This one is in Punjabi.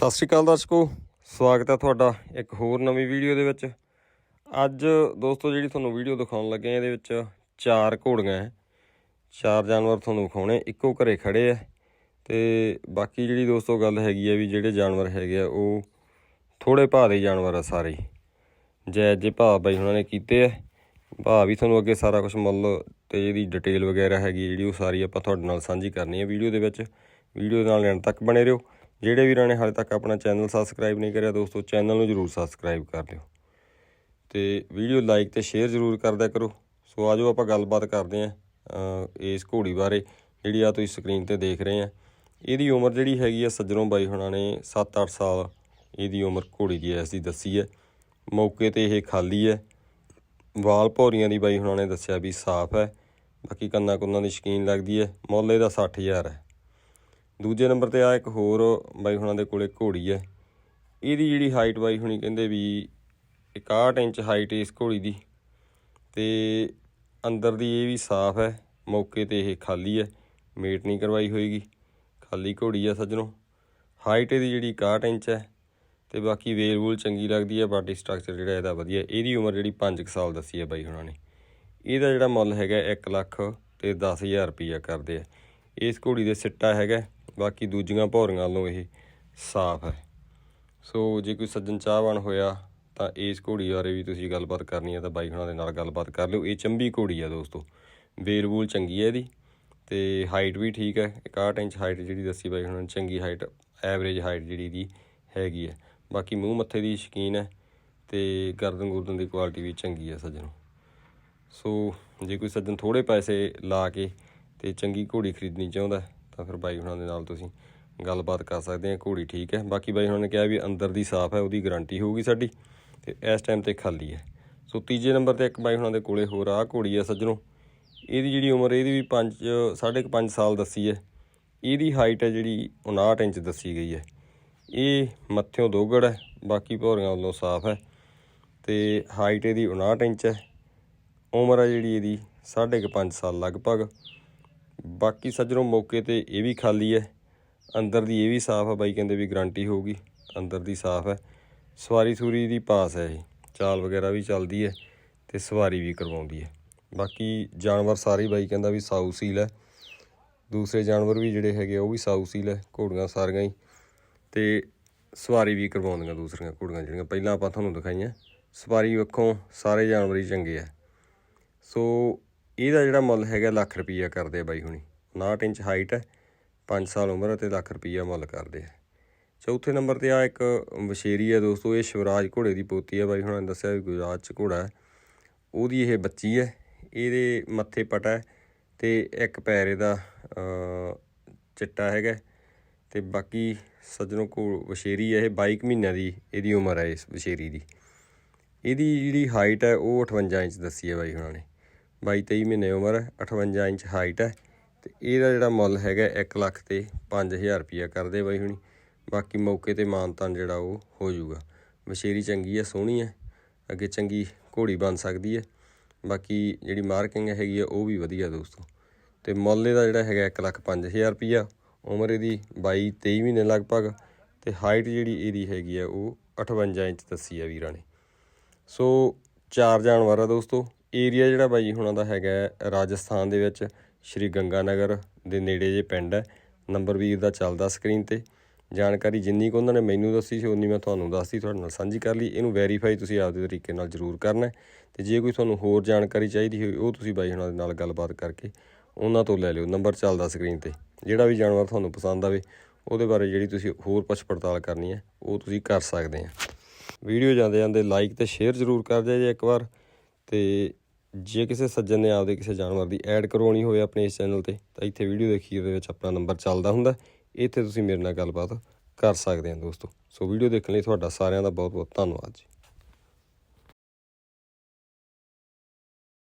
ਸਤਿ ਸ਼੍ਰੀ ਅਕਾਲ ਦਰਸ਼ਕੋ, ਸਵਾਗਤ ਹੈ ਤੁਹਾਡਾ ਇੱਕ ਹੋਰ ਨਵੀਂ ਵੀਡੀਓ ਦੇ ਵਿੱਚ। ਅੱਜ ਦੋਸਤੋ, ਜਿਹੜੀ ਤੁਹਾਨੂੰ ਵੀਡੀਓ ਦਿਖਾਉਣ ਲੱਗੇ ਹਾਂ, ਇਹਦੇ ਵਿੱਚ ਚਾਰ ਘੋੜੀਆਂ ਹੈ। ਚਾਰ ਜਾਨਵਰ ਤੁਹਾਨੂੰ ਵਿਖਾਉਣੇ, ਇੱਕੋ ਘਰੇ ਖੜੇ ਆ ਤੇ ਬਾਕੀ ਜਿਹੜੀ ਦੋਸਤੋ ਗੱਲ ਹੈਗੀ ਆ ਵੀ ਜਿਹੜੇ ਜਾਨਵਰ ਹੈਗੇ ਆ, ਉਹ ਥੋੜੇ ਭਾਅ ਦੇ ਜਾਨਵਰ ਆ ਸਾਰੇ। ਜੈ ਜੇ ਭਾਅ ਬਾਈ ਉਹਨਾਂ ਨੇ ਕੀਤੇ ਆ। ਭਾਅ ਵੀ ਤੁਹਾਨੂੰ ਅੱਗੇ ਸਾਰਾ ਕੁਝ ਮੁੱਲ ਤੇ ਇਹਦੀ ਡਿਟੇਲ ਵਗੈਰਾ ਹੈਗੀ ਜਿਹੜੀ, ਉਹ ਸਾਰੀ ਆਪਾਂ ਤੁਹਾਡੇ ਨਾਲ ਸਾਂਝੀ ਕਰਨੀ ਹੈ ਵੀਡੀਓ ਦੇ ਵਿੱਚ। ਵੀਡੀਓ ਨਾਲ ਲੈਣ ਤੱਕ ਬਣੇ ਰਹੋ। ਜਿਹੜੇ ਵੀਰਾਂ ਨੇ ਹਾਲੇ ਤੱਕ ਆਪਣਾ ਚੈਨਲ ਸਬਸਕ੍ਰਾਈਬ ਨਹੀਂ ਕਰਿਆ ਦੋਸਤੋ, ਚੈਨਲ ਨੂੰ ਜਰੂਰ ਸਬਸਕ੍ਰਾਈਬ ਕਰ ਲਿਓ। ਤੇ ਵੀਡੀਓ ਲਾਈਕ ਤੇ ਸ਼ੇਅਰ ਜਰੂਰ ਕਰਦਿਆ ਕਰੋ। ਸੋ ਆਜੋ ਆਪਾਂ ਗੱਲਬਾਤ ਕਰਦੇ ਆਂ ਇਸ ਘੋੜੀ ਬਾਰੇ, ਜਿਹੜੀ ਆ ਤੁਸੀਂ ਸਕਰੀਨ ਤੇ ਦੇਖ ਰਹੇ ਆ ਇਹਦੀ ਉਮਰ ਜਿਹੜੀ ਹੈਗੀ ਆ ਸੱਜਣੋਂ ਬਾਈ ਹੁਣਾਂ ਨੇ 7-8 ਸਾਲ। ਇਹਦੀ ਉਮਰ ਘੋੜੀ ਦੀ ਐਸ ਦੀ ਦੱਸੀ ਹੈ। ਮੌਕੇ ਤੇ ਇਹ ਖਾਲੀ ਹੈ। ਵਾਲ ਭੌਰੀਆਂ ਦੀ ਬਾਈ ਹੁਣਾਂ ਨੇ ਦੱਸਿਆ ਵੀ ਸਾਫ਼ ਹੈ। ਬਾਕੀ ਕੰਨਾਂ ਕੁੰਨਾਂ ਦੀ ਸ਼ਕੀਨ ਲੱਗਦੀ ਹੈ। ਮੁੱਲ ਇਹਦਾ 60000 ਹੈ। ਦੂਜੇ ਨੰਬਰ ਤੇ ਆ ਇੱਕ ਹੋਰ ਬਾਈ ਹੁਣਾਂ ਦੇ ਕੋਲੇ ਘੋੜੀ ਹੈ ਇਹਦੀ ਜਿਹੜੀ ਹਾਈਟ ਬਾਈ ਹੁਣੀ ਕਹਿੰਦੇ ਵੀ 61 ਇੰਚ ਹਾਈਟ ਇਸ ਘੋੜੀ ਦੀ। ਤੇ ਅੰਦਰ ਦੀ ਇਹ ਵੀ ਸਾਫ਼ ਹੈ ਮੌਕੇ ਤੇ ਇਹ ਖਾਲੀ ਹੈ ਮੇਟ ਨਹੀਂ ਕਰਵਾਈ ਹੋਏਗੀ। ਖਾਲੀ ਘੋੜੀ ਆ ਸੱਜਣੋ। ਹਾਈਟ ਇਹਦੀ ਜਿਹੜੀ 61 ਇੰਚ ਹੈ ਤੇ ਬਾਕੀ ਵੇਲ ਵੂਲ ਚੰਗੀ ਲੱਗਦੀ ਹੈ ਬਾਡੀ ਸਟਰਕਚਰ ਜਿਹੜਾ ਇਹਦਾ ਵਧੀਆ। ਇਹਦੀ ਉਮਰ ਜਿਹੜੀ 5 ਸਾਲ ਦੱਸੀ ਹੈ ਬਾਈ ਹੁਣਾਂ ਨੇ। ਇਹਦਾ ਜਿਹੜਾ ਮੁੱਲ ਹੈਗਾ 1 ਲੱਖ ਤੇ 10000 ਰੁਪਈਆ ਕਰਦੇ ਆ ਇਸ ਘੋੜੀ ਦੇ ਸਿੱਟਾ ਹੈਗਾ ਬਾਕੀ ਦੂਜੀਆਂ ਭੌਰੀਆਂ ਨਾਲੋਂ ਇਹ ਸਾਫ਼ ਹੈ। ਸੋ ਜੇ ਕੋਈ ਸੱਜਣ ਚਾਹਵਾਨ ਹੋਇਆ ਤਾਂ ਇਸ ਘੋੜੀ ਬਾਰੇ ਵੀ ਤੁਸੀਂ ਗੱਲਬਾਤ ਕਰਨੀ ਹੈ ਤਾਂ ਬਾਈ ਹੁਣਾਂ ਦੇ ਨਾਲ ਗੱਲਬਾਤ ਕਰ ਲਿਓ। ਇਹ ਚੰਬੀ ਘੋੜੀ ਆ ਦੋਸਤੋ। ਵੇਲ ਵੂਲ ਚੰਗੀ ਹੈ ਇਹਦੀ ਤੇ ਹਾਈਟ ਵੀ ਠੀਕ ਹੈ। 61 ਇੰਚ ਹਾਈਟ ਜਿਹੜੀ ਦੱਸੀ ਬਾਈ ਹੁਣਾਂ ਨੇ, ਚੰਗੀ ਹਾਈਟ ਐਵਰੇਜ ਹਾਈਟ ਜਿਹੜੀ ਦੀ ਹੈਗੀ ਹੈ। ਬਾਕੀ ਮੂੰਹ ਮੱਥੇ ਦੀ ਸ਼ਕੀਨ ਹੈ ਤੇ ਗਰਦਨ ਗੁਰਦਨ ਦੀ ਕੁਆਲਿਟੀ ਵੀ ਚੰਗੀ ਹੈ ਸੱਜਣੋ। ਸੋ ਜੇ ਕੋਈ ਸੱਜਣ ਥੋੜੇ ਪੈਸੇ ਲਾ ਕੇ ਤੇ ਚੰਗੀ ਘੋੜੀ ਖਰੀਦਣੀ ਚਾਹੁੰਦਾ ਤਾਂ ਫਿਰ ਬਾਈ ਹੁਣਾਂ ਦੇ ਨਾਲ ਤੁਸੀਂ ਗੱਲਬਾਤ ਕਰ ਸਕਦੇ ਆ, ਘੋੜੀ ਠੀਕ ਹੈ। ਬਾਕੀ ਬਾਈ ਹੁਣਾਂ ਨੇ ਕਿਹਾ ਵੀ ਅੰਦਰ ਦੀ ਸਾਫ਼ ਹੈ, ਉਹਦੀ ਗਾਰੰਟੀ ਹੋਊਗੀ ਸਾਡੀ ਤੇ ਇਸ ਟਾਈਮ ਤੇ ਖਾਲੀ ਹੈ। ਸੋ ਤੀਜੇ ਨੰਬਰ ਤੇ ਇੱਕ ਬਾਈ ਹੁਣਾਂ ਦੇ ਕੋਲੇ ਹੋਰ ਆ ਘੋੜੀ ਹੈ ਸੱਜਣੋ। ਇਹਦੀ ਜਿਹੜੀ ਉਮਰ, ਇਹਦੀ ਵੀ 5 5.5 ਸਾਲ ਦੱਸੀ ਹੈ। ਇਹਦੀ ਹਾਈਟ ਹੈ ਜਿਹੜੀ 59 ਇੰਚ ਦੱਸੀ ਗਈ ਹੈ। ਇਹ ਮੱਥਿਓਂ ਦੋਗੜ ਹੈ, ਬਾਕੀ ਭੌਰੀਆਂ ਵੱਲੋਂ ਸਾਫ਼ ਹੈ ਤੇ ਹਾਈਟ ਇਹਦੀ 59 ਇੰਚ ਹੈ। ਉਮਰ ਹੈ ਜਿਹੜੀ ਇਹਦੀ 5.5 ਸਾਲ ਲਗਭਗ। ਬਾਕੀ ਸੱਜਣੋਂ, ਮੌਕੇ ਤੇ ਇਹ ਵੀ ਖਾਲੀ ਹੈ। ਅੰਦਰ ਦੀ ਇਹ ਵੀ ਸਾਫ਼ ਹੈ ਬਾਈ, ਕਹਿੰਦੇ ਵੀ ਗਾਰੰਟੀ ਹੋਊਗੀ। ਅੰਦਰ ਦੀ ਸਾਫ਼ ਹੈ। ਸਵਾਰੀ ਸੂਰੀ ਦੀ ਪਾਸ ਹੈ ਇਹ। ਚਾਲ ਵਗੈਰਾ ਵੀ ਚੱਲਦੀ ਹੈ ਤੇ ਸਵਾਰੀ ਵੀ ਕਰਵਾਉਂਦੀ ਹੈ। ਬਾਕੀ ਜਾਨਵਰ ਸਾਰੇ ਬਾਈ ਕਹਿੰਦਾ ਵੀ ਸਾਊ ਸੀਲ ਹੈ। ਦੂਸਰੇ ਜਾਨਵਰ ਵੀ ਜਿਹੜੇ ਹੈਗੇ ਆ, ਉਹ ਵੀ ਸਾਊ ਸੀਲ ਹੈ, ਘੋੜੀਆਂ ਸਾਰੀਆਂ ਹੀ। ਤੇ ਸਵਾਰੀ ਵੀ ਕਰਵਾਉਂਦੀਆਂ ਦੂਸਰੀਆਂ ਘੋੜੀਆਂ ਜਿਹੜੀਆਂ। ਪਹਿਲਾਂ ਆਪਾਂ ਤੁਹਾਨੂੰ ਦਿਖਾਈਆਂ। ਸਵਾਰੀ ਵੱਖੋਂ ਸਾਰੇ ਜਾਨਵਰ ਹੀ ਚੰਗੇ ਆ। ਸੋ ਇਹਦਾ ਜਿਹੜਾ ਮੁੱਲ ਹੈਗਾ ਲੱਖ ਰੁਪਈਆ ਕਰਦੇ ਆ ਬਾਈ ਹੁਣੀ। 59 ਇੰਚ ਹਾਈਟ ਹੈ 5 ਸਾਲ ਉਮਰ ਅਤੇ ਲੱਖ ਰੁਪਈਆ ਮੁੱਲ ਕਰਦੇ ਆ। ਚੌਥੇ ਨੰਬਰ ਤੇ ਆ ਇੱਕ ਵਸ਼ੇਰੀ ਹੈ ਦੋਸਤੋ, ਇਹ ਸ਼ਿਵਰਾਜ ਘੋੜੇ ਦੀ ਪੋਤੀ ਹੈ ਬਾਈ, ਹੁਣਾਂ ਨੇ ਦੱਸਿਆ ਵੀ ਗੁਜਰਾਤ ਚ ਘੋੜਾ ਹੈ। ਉਹਦੀ ਇਹ ਬੱਚੀ ਹੈ, ਇਹਦੇ ਮੱਥੇ ਪਟਾ ਹੈ ਤੇ ਇੱਕ ਪੈਰ ਇਹਦਾ ਚਿੱਟਾ ਹੈਗਾ ਤੇ ਬਾਕੀ ਸੱਜਣੋਂ ਕੋ ਵਸ਼ੇਰੀ ਹੈ, ਇਹ 22 ਮਹੀਨਿਆਂ ਦੀ ਇਹਦੀ ਉਮਰ ਹੈ ਇਸ ਵਸ਼ੇਰੀ ਦੀ। ਇਹਦੀ ਜਿਹੜੀ ਹਾਈਟ ਹੈ, ਉਹ 58 ਇੰਚ ਦੱਸੀ ਹੈ ਬਾਈ ਹੁਣਾਂ ਨੇ। 22 23 ਮਹੀਨੇ ਉਮਰ ਹੈ 58 ਇੰਚ ਹਾਈਟ ਹੈ ਤੇ ਇਹਦਾ ਜਿਹੜਾ ਮੁੱਲ ਹੈਗਾ 1 ਲੱਖ ਤੇ 5000 ਰੁਪਿਆ ਕਰਦੇ ਬਾਈ ਹੁਣੀ। ਬਾਕੀ ਮੌਕੇ ਤੇ ਮਾਨਤਾਨ ਜਿਹੜਾ ਉਹ ਹੋ ਜਾਊਗਾ। ਵਸ਼ੇਰੀ ਚੰਗੀ ਹੈ, ਸੋਹਣੀ ਹੈ, ਅੱਗੇ ਚੰਗੀ ਘੋੜੀ ਬਣ ਸਕਦੀ ਹੈ। ਬਾਕੀ ਜਿਹੜੀ ਮਾਰਕਿੰਗ ਹੈਗੀ ਆ ਉਹ ਵੀ ਵਧੀਆ ਦੋਸਤੋ। ਤੇ ਮੁੱਲ ਇਹਦਾ ਜਿਹੜਾ ਹੈਗਾ 1 ਲੱਖ 5000 ਰੁਪਿਆ ਉਮਰ ਇਹਦੀ 22 23 ਮਹੀਨੇ ਲਗਭਗ ਤੇ ਹਾਈਟ ਜਿਹੜੀ ਇਹਦੀ ਹੈਗੀ ਆ ਉਹ 58 ਇੰਚ ਦੱਸੀ ਆ ਵੀਰਾਂ ਨੇ। ਸੋ ਚਾਰ ਜਾਨਵਰ ਆ ਦੋਸਤੋ। ਏਰੀਆ ਜਿਹੜਾ ਬਾਈ ਹੁਣਾਂ ਦਾ ਹੈਗਾ ਰਾਜਸਥਾਨ ਦੇ ਵਿੱਚ, ਸ਼੍ਰੀ ਗੰਗਾਨਗਰ ਦੇ ਨੇੜੇ ਜੇ ਪਿੰਡ ਹੈ। ਨੰਬਰ ਵੀਰ ਦਾ ਚੱਲਦਾ ਸਕਰੀਨ ਤੇ। ਜਾਣਕਾਰੀ ਜਿੰਨੀ ਕੁ ਉਹਨਾਂ ਨੇ ਮੈਨੂੰ ਦੱਸੀ ਸੀ, ਉਨੀ ਮੈਂ ਤੁਹਾਨੂੰ ਦੱਸਦੀ ਤੁਹਾਡੇ ਨਾਲ ਸਾਂਝੀ ਕਰ ਲਈ। ਇਹਨੂੰ ਵੈਰੀਫਾਈ ਤੁਸੀਂ ਆਪਦੇ ਤਰੀਕੇ ਨਾਲ ਜ਼ਰੂਰ ਕਰਨਾ ਹੈ। ਤੇ ਜੇ ਕੋਈ ਤੁਹਾਨੂੰ ਹੋਰ ਜਾਣਕਾਰੀ ਚਾਹੀਦੀ ਹੋਵੇ ਉਹ ਤੁਸੀਂ ਬਾਈ ਹੁਣਾਂ ਦੇ ਨਾਲ ਗੱਲਬਾਤ ਕਰਕੇ ਉਹਨਾਂ ਤੋਂ ਲੈ ਲਿਓ। ਨੰਬਰ ਚੱਲਦਾ ਸਕਰੀਨ ਤੇ। ਜਿਹੜਾ ਵੀ ਜਾਨਵਰ ਤੁਹਾਨੂੰ ਪਸੰਦ ਆਵੇ, ਉਹਦੇ ਬਾਰੇ ਜਿਹੜੀ ਤੁਸੀਂ ਹੋਰ ਪੁੱਛ ਪੜਤਾਲ ਕਰਨੀ ਹੈ, ਉਹ ਤੁਸੀਂ ਕਰ ਸਕਦੇ ਆ। ਵੀਡੀਓ ਜਾਂਦੇ ਜਾਂਦੇ ਲਾਈਕ ਤੇ ਸ਼ੇਅਰ ਜ਼ਰੂਰ ਕਰ ਦਿਆ ਜੇ ਇੱਕ ਵਾਰ। ਤੇ ਜੇ ਕਿਸੇ ਸੱਜਣ ਨੇ ਆਪਦੇ ਕਿਸੇ ਜਾਨਵਰ ਦੀ ਐਡ ਕਰਵਾਉਣੀ ਹੋਵੇ ਆਪਣੇ ਇਸ ਚੈਨਲ ਤੇ, ਤਾਂ ਇੱਥੇ ਵੀਡੀਓ ਦੇ ਅਖੀਰ ਦੇ ਵਿੱਚ ਆਪਣਾ ਨੰਬਰ ਚੱਲਦਾ ਹੁੰਦਾ। ਇੱਥੇ ਤੁਸੀਂ ਮੇਰੇ ਨਾਲ ਗੱਲਬਾਤ ਕਰ ਸਕਦੇ ਆ ਦੋਸਤੋ। ਸੋ ਵੀਡੀਓ ਦੇਖਣ ਲਈ ਤੁਹਾਡਾ ਸਾਰਿਆਂ ਦਾ ਬਹੁਤ ਬਹੁਤ ਧੰਨਵਾਦ ਜੀ।